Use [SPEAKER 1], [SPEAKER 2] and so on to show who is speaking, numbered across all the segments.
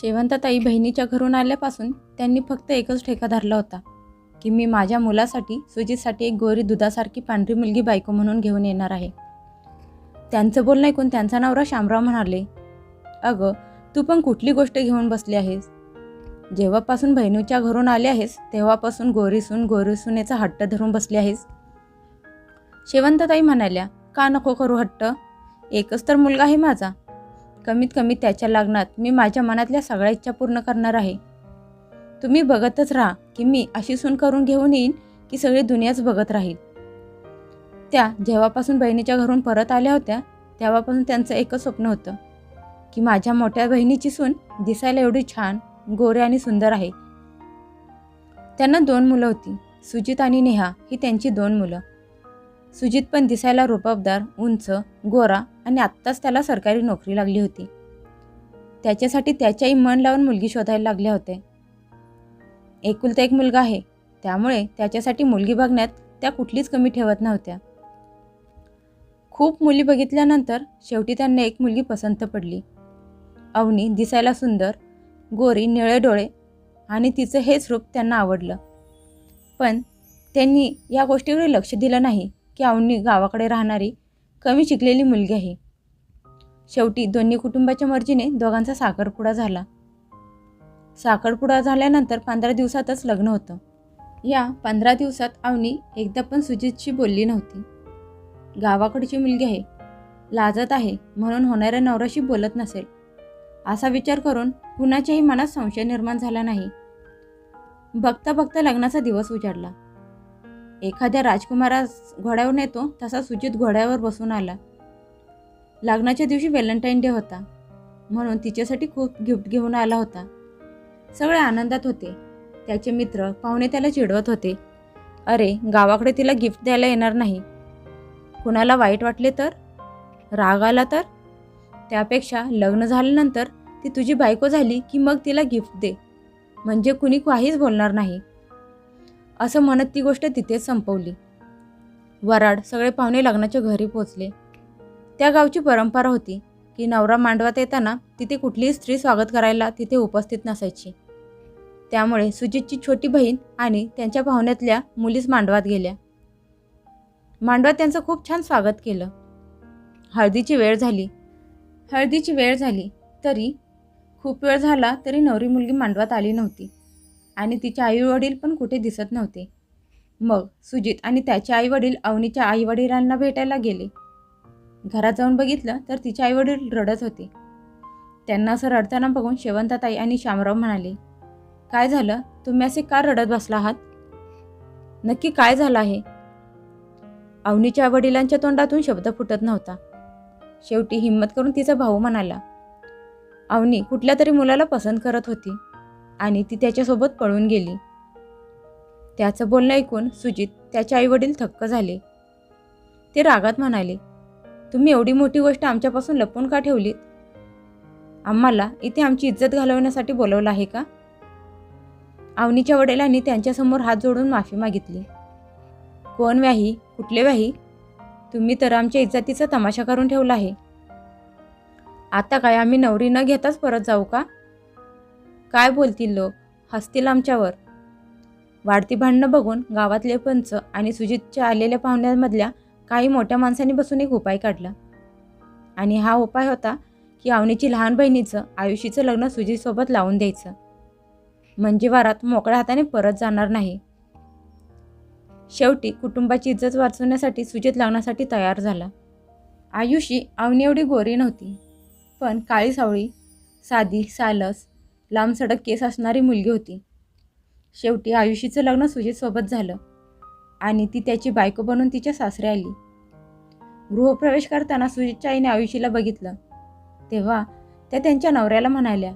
[SPEAKER 1] शेवंताताई बहिणीच्या घरून आल्यापासून त्यांनी फक्त एकच ठेका धरला होता की मी माझ्या मुलासाठी सुजितसाठी एक गोरी दुधासारखी पांढरी मुलगी बायको म्हणून घेऊन येणार आहे. त्यांचं बोलणं ऐकून त्यांचा नवरा शामराव म्हणाले अगं तू पण कुठली गोष्ट घेऊन बसली आहेस? जेव्हापासून बहिणीच्या घरून आले आहेस तेव्हापासून गोरीसून गोरीसुनेचा हट्ट धरून बसली आहेस? शेवंतताई म्हणाल्या का नको करू हट्ट? एकच तर मुलगा आहे माझा कमीत कमी त्याच्या लग्नात मी माझ्या मनातल्या सगळ्या इच्छा पूर्ण करणार आहे. तुम्ही बघतच राहा की मी अशी सून करून घेऊन येईन की सगळी दुनियाच बघत राहील. त्या जेव्हापासून बहिणीच्या घरून परत आल्या होत्या तेव्हापासून त्यांचं एकच स्वप्न होतं की माझ्या मोठ्या बहिणीची सून दिसायला एवढी छान गोरे आणि सुंदर आहे. त्यांना दोन मुलं होती सुजित आणि नेहा ही त्यांची दोन मुलं. सुजित पण दिसायला रुबाबदार उंच गोरा आणि आत्ताच त्याला सरकारी नोकरी लागली होती. त्याच्यासाठी त्याच्याही मन लावून मुलगी शोधायला लागल्या होत्या. एकुलता एक मुलगा आहे. त्यामुळे त्याच्यासाठी मुलगी बघण्यात त्या कुठलीच कमी ठेवत नव्हत्या. खूप मुली बघितल्यानंतर शेवटी त्यांना एक मुलगी पसंत पडली. अवनी दिसायला सुंदर गोरी निळे डोळे आणि तिचं हेच रूप त्यांना आवडलं. पण त्यांनी या गोष्टीकडे लक्ष दिलं नाही की अवनी गावाकडे राहणारी कमी शिकलेली मुलगी आहे. शेवटी दोन्ही कुटुंबाच्या मर्जीने दोघांचा साखरपुडा झाला. साखरपुडा झाल्यानंतर पंधरा दिवसातच लग्न होतं. या पंधरा दिवसात अवनी एकदा पण सुजितशी बोलली नव्हती. गावाकडची मुलगी आहे. लाजत आहे म्हणून होणाऱ्या नवऱ्याशी बोलत नसेल. असा विचार करून कुणाच्याही मनात संशय निर्माण झाला नाही. बघता बघता लग्नाचा दिवस उजाडला. एखाद्या राजकुमारास घोड्यावर नेतो तसा सुजित घोड्यावर बसून आला. लग्नाच्या दिवशी व्हॅलेंटाईन डे होता म्हणून तिच्यासाठी खूप गिफ्ट घेऊन आला होता. सगळे आनंदात होते. त्याचे मित्र पाहुणे त्याला चिडवत होते. अरे गावाकडे तिला गिफ्ट द्यायला येणार नाही. कुणाला वाईट वाटले तर? राग आला तर? त्यापेक्षा लग्न झाल्यानंतर ती तुझी बायको झाली की मग तिला गिफ्ट दे. म्हणजे कुणी काहीच बोलणार नाही. असं म्हणत ती गोष्ट तिथेच संपवली. वराड सगळे पाहुणे लग्नाच्या घरी पोचले. त्या गावची परंपरा होती की नवरा मांडवात येताना तिथे कुठलीही स्त्री स्वागत करायला तिथे उपस्थित नसायची. त्यामुळे सुजितची छोटी बहीण आणि त्यांच्या पाहुण्यातल्या मुलीच मांडवात गेल्या. मांडवात त्यांचं खूप छान स्वागत केलं. हळदीची वेळ झाली. हळदीची वेळ झाली तरी खूप वेळ झाला तरी नवरी मुलगी मांडवात आली नव्हती. आणि तिचे आईवडील पण कुठे दिसत नव्हते. मग सुजित आणि त्याचे आईवडील अवनीच्या आईवडिलांना भेटायला गेले. घरात जाऊन बघितलं तर तिचे आईवडील रडत होते. त्यांना असं रडताना बघून शेवंताताई आणि श्यामराव म्हणाले काय झालं? तुम्ही असे का रडत बसला आहात? नक्की काय झालं आहे? अवनीच्या वडिलांच्या तोंडातून शब्द फुटत नव्हता. शेवटी हिंमत करून तिचा भाऊ म्हणाला अवनी कुठल्या तरी मुलाला पसंत करत होती. आणि ती त्याच्यासोबत पळून गेली. त्याचं बोलणं ऐकून सुजित त्याचे आईवडील थक्क झाले. ते रागात म्हणाले तुम्ही एवढी मोठी गोष्ट आमच्यापासून लपवून का ठेवलीत? आम्हाला इथे आमची इज्जत घालवण्यासाठी बोलवलं आहे का? अवनीच्या वडिलांनी त्यांच्यासमोर हात जोडून माफी मागितली. कोण व्याही? कुठले व्याही? तुम्ही तर आमच्या इज्जतीचा तमाशा करून ठेवला आहे. आता काय आम्ही नवरी न घेताच परत जाऊ का? काय बोलतील लोक? हसतील आमच्यावर. वाढती भांडणं बघून गावातले पंच आणि सुजितच्या आलेल्या पाहुण्यांमधल्या काही मोठ्या माणसांनी बसून एक उपाय काढला. आणि हा उपाय होता की अवनीची लहान बहिणीचं आयुषीचं लग्न सुजितसोबत लावून द्यायचं. म्हणजे वारात मोकळ्या हाताने परत जाणार नाही. शेवटी कुटुंबाची इज्जत वाचवण्यासाठी सुजित लग्नासाठी तयार झाला. आयुषी अवनी एवढी गोरी नव्हती. पण काळी सावळी साधी सालस लांब सडक केस असणारी मुलगी होती. शेवटी आयुषीचं लग्न सुजितसोबत झालं आणि ती त्याची बायको बनून तिच्या सासरे आली. गृहप्रवेश करताना सुजितच्या आईने आयुषीला बघितलं. तेव्हा त्या त्यांच्या नवऱ्याला म्हणाल्या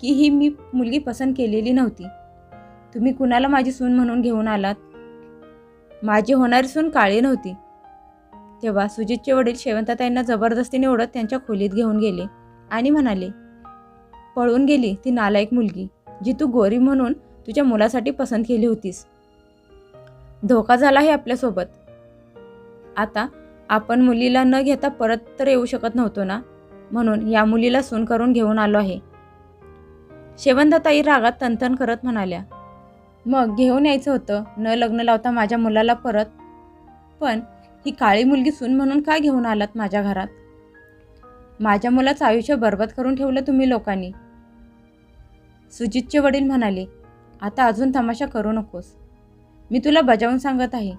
[SPEAKER 1] की ही मी मुलगी पसंत केलेली नव्हती. तुम्ही कुणाला माझी सून म्हणून घेऊन आलात? माझी होणारी सून काळी नव्हती. तेव्हा सुजितचे वडील शेवंताताईंना जबरदस्तीने ओढत त्यांच्या खोलीत घेऊन गेले आणि म्हणाले पळून गेली ती नालायक मुलगी जी तू गोरी म्हणून तुझ्या मुलासाठी पसंत केली होतीस. धोका झाला आहे आपल्यासोबत. आता आपण मुलीला न घेता परत तर येऊ शकत नव्हतो ना? म्हणून या मुलीला सून करून घेऊन आलो आहे. शेवंदाताई रागात तंतन करत म्हणाल्या मग घेऊन यायचं होतं न लग्न लावता माझ्या मुलाला परत? पण ही काळी मुलगी सून म्हणून काय घेऊन आलात माझ्या घरात? माझ्या मुलाचं आयुष्य बरबाद करून ठेवलं तुम्ही लोकांनी. सुजितचे वडील म्हणाले आता अजून तमाशा करू नकोस. मी तुला बजावून सांगत आहे.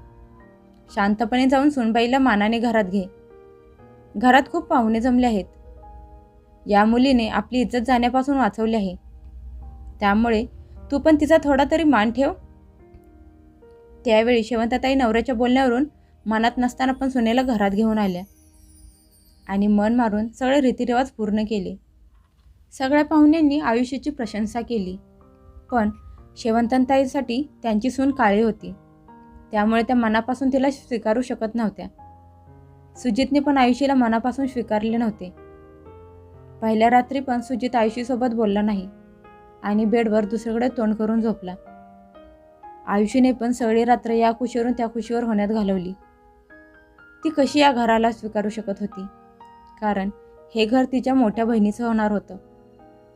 [SPEAKER 1] शांतपणे जाऊन सुनबाईला मानाने घरात घे. घरात खूप पाहुणे जमले आहेत. या मुलीने आपली इज्जत जाण्यापासून वाचवली आहे. त्यामुळे तू पण तिचा थोडा तरी मान ठेव. त्यावेळी शेवंताताई नवऱ्याच्या बोलण्यावरून मनात नसताना पण सुनेला घरात घेऊन आल्या. आणि मन मारून सगळे रीतिरिवाज पूर्ण केले. सगळ्या पाहुण्यांनी आयुष्याची प्रशंसा केली. पण शेवंतनताईसाठी त्यांची सून काळी होती. त्यामुळे त्या मनापासून तिला स्वीकारू शकत नव्हत्या. सुजितने पण आयुषीला मनापासून स्वीकारले नव्हते. पहिल्या रात्री पण सुजित आयुषीसोबत बोलला नाही आणि बेडवर दुसरीकडे तोंड करून झोपला. आयुषीने पण सगळी रात्र या खुशीवरून त्या खुशीवर होण्यात घालवली. ती कशी या घराला स्वीकारू शकत होती? कारण हे घर तिच्या मोठ्या बहिणीचं होणार होतं.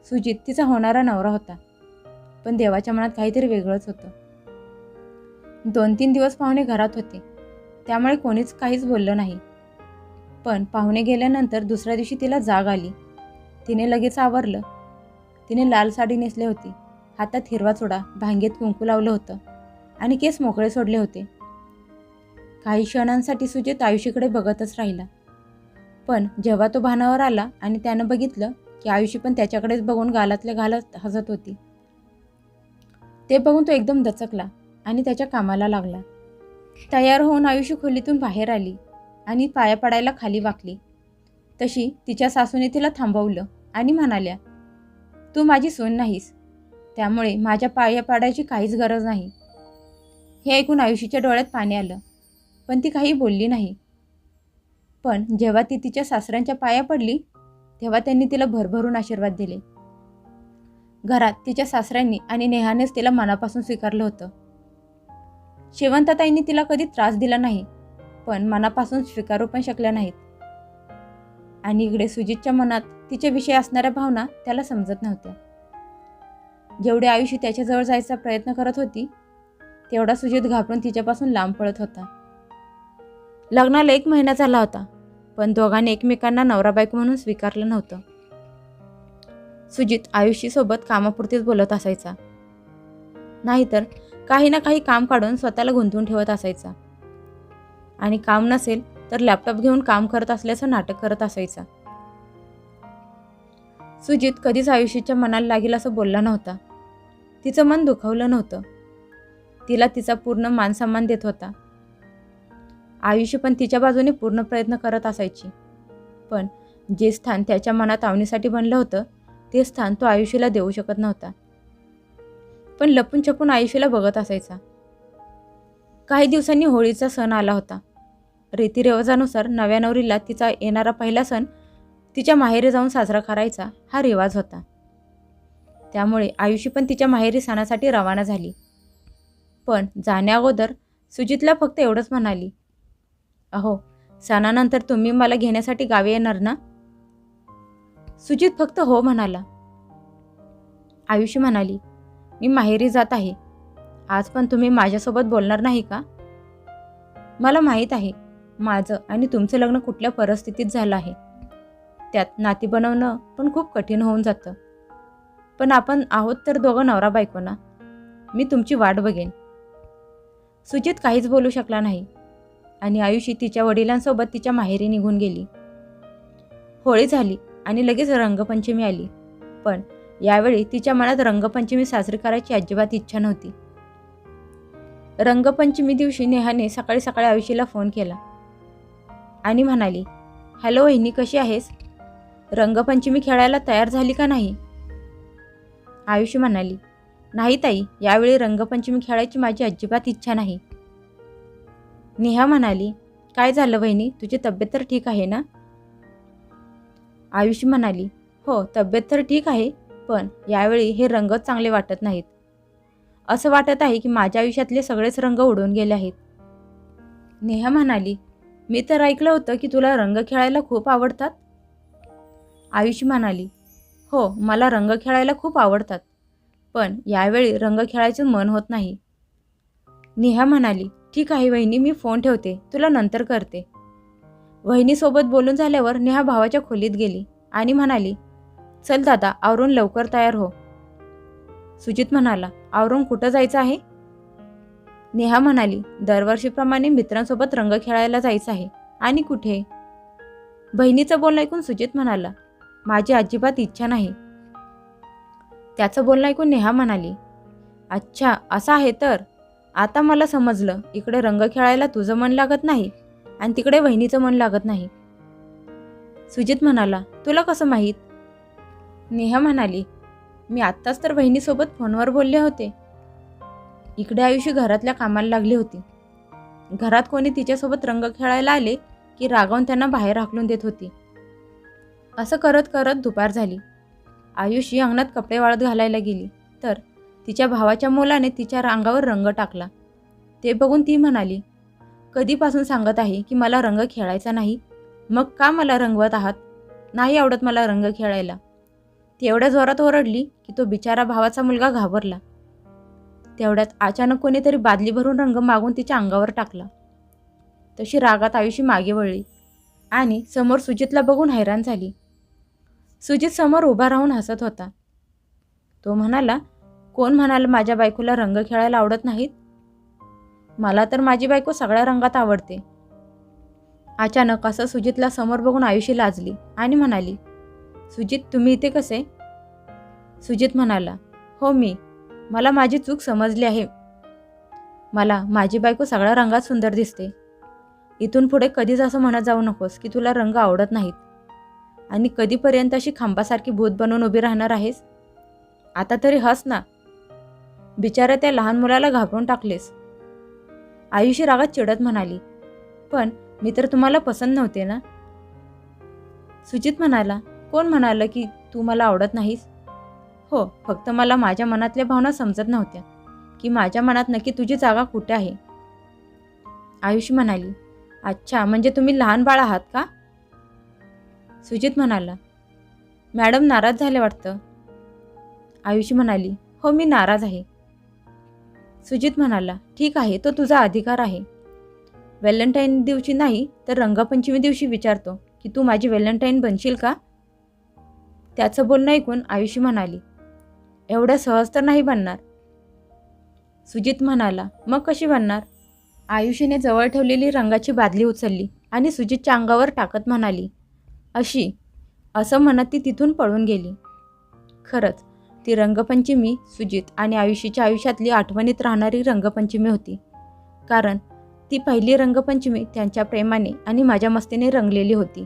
[SPEAKER 1] सुजित तिचा होणारा नवरा होता. पण देवाच्या मनात काहीतरी वेगळंच होतं. दोन तीन दिवस पाहुणे घरात होते. त्यामुळे कोणीच काहीच बोललं नाही. पण पाहुणे गेल्यानंतर दुसऱ्या दिवशी तिला जाग आली. तिने लगेच आवरलं. तिने लाल साडी नेसली होती. हातात हिरवा चुडा भांगेत कुंकू लावलं होतं आणि केस मोकळे सोडले होते. काही क्षणांसाठी सुजित आयुषीकडे बघतच राहिला. पण जेव्हा तो भानावर आला आणि त्यानं बघितलं की आयुषी पण त्याच्याकडेच बघून गालातल्या घालत हसत होती. ते बघून तो एकदम दचकला आणि त्याच्या कामाला लागला. तयार होऊन आयुषी खोलीतून बाहेर आली आणि पाया पडायला खाली वाकली. तशी तिच्या सासूने तिला थांबवलं आणि म्हणाल्या तू माझी सून नाहीस. त्यामुळे माझ्या पाया पाडायची काहीच गरज नाही. हे ऐकून आयुषीच्या डोळ्यात पाणी आलं पण ती काही बोलली नाही. पण जेव्हा ती तिच्या सासऱ्यांच्या पाया पडली तेव्हा त्यांनी तिला भरभरून आशीर्वाद दिले. घरात तिच्या सासऱ्यांनी आणि नेहानेच तिला मनापासून स्वीकारलं होतं. शेवंताताईंनी तिला कधी त्रास दिला नाही पण मनापासून स्वीकारू पण शकल्या नाहीत. आणि इकडे सुजितच्या मनात तिच्याविषयी असणाऱ्या भावना त्याला समजत नव्हत्या. जेवढे आयुष्य त्याच्याजवळ जायचा प्रयत्न करत होती तेवढा सुजित घाबरून तिच्यापासून लांब पळत होता. लग्नाला एक महिना झाला होता पण दोघांनी एकमेकांना नवरा बायको म्हणून स्वीकारलं नव्हतं. सुजित आयुषीसोबत कामापुरतीच बोलत असायचा. नाहीतर काही ना काही काम काढून स्वतःला गुंतवून ठेवत असायचा. आणि काम नसेल तर लॅपटॉप घेऊन काम करत असल्याचं नाटक करत असायचा. सुजित कधीच आयुष्याच्या मनाला लागेल असं बोलला नव्हता. तिचं मन दुखावलं नव्हतं. तिला तिचा पूर्ण मानसन्मान देत होता. आयुष्य पण तिच्या बाजूने पूर्ण प्रयत्न करत असायची. पण जे स्थान त्याच्या मनात आवणीसाठी बनलं होतं ते स्थान तो आयुष्याला देऊ शकत नव्हता. पण लपून छपून आयुष्याला बघत असायचा. काही दिवसांनी होळीचा सण आला होता. रीतिरिवाजानुसार नव्या नवरीला तिचा येणारा पहिला सण तिच्या माहेरी जाऊन साजरा करायचा हा रिवाज होता. त्यामुळे आयुषी पण तिच्या माहेरी सणासाठी रवाना झाली. पण जाण्याअगोदर सुजितला फक्त एवढंच म्हणाली अहो सणानंतर तुम्ही मला घेण्यासाठी गावी येणार ना? सुजित फक्त हो म्हणाला. आयुषी म्हणाली मी माहेरी जात आहे. आज पण तुम्ही माझ्यासोबत बोलणार नाही का? मला माहीत आहे. माझं आणि तुमचं लग्न कुठल्या परिस्थितीत झालं आहे. त्यात नाती बनवणं पण खूप कठीण होऊन जातं. पण आपण आहोत तर दोघं नवरा बायको ना? मी तुमची वाट बघेन. सुजित काहीच बोलू शकला नाही. आणि आयुषी तिच्या वडिलांसोबत तिच्या माहेरी निघून गेली. होळी झाली आणि लगेच रंगपंचमी आली. पण यावेळी तिच्या मनात रंगपंचमी साजरी करायची अजिबात इच्छा नव्हती. रंगपंचमी दिवशी नेहाने सकाळी सकाळी आयुषीला फोन केला आणि म्हणाली हॅलो वहिनी कशी आहेस? रंगपंचमी खेळायला तयार झाली का नाही? आयुषी म्हणाली नाही ताई यावेळी रंगपंचमी खेळायची माझी अजिबात इच्छा नाही. नेहा म्हणाली काय झालं वहिनी? तुझी तब्येत तर ठीक आहे ना? आयुष म्हणाली हो तब्येत तर ठीक आहे पण यावेळी हे रंगच चांगले वाटत नाहीत. असं वाटत आहे की माझ्या आयुष्यातले सगळेच रंग उडून गेले आहेत. नेहा म्हणाली मी तर ऐकलं होतं की तुला रंग खेळायला खूप आवडतात. आयुष म्हणाली हो मला रंग खेळायला खूप आवडतात पण यावेळी रंग खेळायचं मन होत नाही. नेहा म्हणाली ठीक आहे वहिनी मी फोन ठेवते. तुला नंतर करते. वहिनीसोबत बोलून झाल्यावर नेहा भावाच्या खोलीत गेली आणि म्हणाली चल दादा आवरून लवकर तयार हो. सुजित म्हणाला आवरून कुठं जायचं आहे? नेहा म्हणाली दरवर्षीप्रमाणे मित्रांसोबत रंग खेळायला जायचं आहे. आणि कुठे? बहिणीचं बोलणं ऐकून सुजित म्हणाला माझी अजिबात इच्छा नाही. त्याचं बोलणं ऐकून नेहा म्हणाली अच्छा असं आहे तर? आता मला समजलं इकडे रंग खेळायला तुझं मन लागत नाही आणि तिकडे वहिनीचं मन लागत नाही. सुजित म्हणाला तुला कसं माहीत? नेहा म्हणाली मी आत्ताच तर बहिणीसोबत फोनवर बोलले होते. इकडे आयुष्य घरातल्या कामाला लागली होती. घरात कोणी तिच्यासोबत रंग खेळायला आले की रागावून त्यांना बाहेर हाकलून देत होती. असं करत करत दुपार झाली. आयुषी अंगणात कपडे वाळत घालायला गेली. तर तिच्या भावाच्या मुलाने तिच्या रांगावर रंग टाकला. ते बघून ती म्हणाली कधीपासून सांगत आहे की मला रंग खेळायचा नाही? मग का मला रंगवत आहात? नाही आवडत मला रंग खेळायला. ती एवढ्या जोरात ओरडली की तो बिचारा भावाचा मुलगा घाबरला. तेवढ्यात अचानक कोणीतरी बादली भरून रंग मागून तिच्या अंगावर टाकला. तशी रागात आयुषी मागे वळली आणि समोर सुजितला बघून हैराण झाली. सुजित समोर उभा राहून हसत होता. तो म्हणाला कोण म्हणाल माझ्या बायकोला रंग खेळायला आवडत नाहीत? मला तर माझी बायको सगळ्या रंगात आवडते. अचानक असं सुजितला समोर बघून आयुषी लाजली आणि म्हणाली सुजित तुम्ही इथे कसे? सुजित म्हणाला हो मी. मला माझी चूक समजली आहे. मला माझी बायको सगळ्या रंगात सुंदर दिसते. इथून पुढे कधीच असं म्हणत जाऊ नकोस की तुला रंग आवडत नाहीत. आणि कधीपर्यंत अशी खांबासारखी भूत बनवून उभी राहणार आहेस? आता तरी हस ना. बिचारा त्या लहान मुलाला घाबरून टाकलेस. आयुषी रागात चिडत म्हणाली पण मी तर तुम्हाला पसंत नव्हते ना? सुजित म्हणाला कोण म्हणालं की तू मला आवडत नाहीस? हो फक्त मला माझ्या मनातल्या भावना समजत नव्हत्या की माझ्या मनात नक्की तुझी जागा कुठे आहे? आयुषी म्हणाली अच्छा म्हणजे तुम्ही लहान बाळ आहात का? सुजित म्हणाला मॅडम नाराज झाले वाटतं. आयुषी म्हणाली हो मी नाराज आहे. सुजित म्हणाला ठीक आहे तो तुझा अधिकार आहे. व्हॅलेंटाईन दिवशी नाही तर रंगपंचमी दिवशी विचारतो की तू माझी व्हॅलेंटाईन बनशील का? त्याचं बोलणं ऐकून आयुषी म्हणाली एवढं सहज तर नाही बनणार. सुजित म्हणाला मग कशी बनणार? आयुषीने जवळ ठेवलेली रंगाची बादली उचलली आणि सुजितच्या अंगावर टाकत म्हणाली अशी. असं म्हणत ती तिथून पळून गेली. खरंच ती रंगपंचमी सुजित आणि आयुषीच्या आयुष्यातली आठवणीत राहणारी रंगपंचमी होती. कारण ती पहिली रंगपंचमी त्यांच्या प्रेमाने आणि माझ्या मस्तीने रंगलेली होती.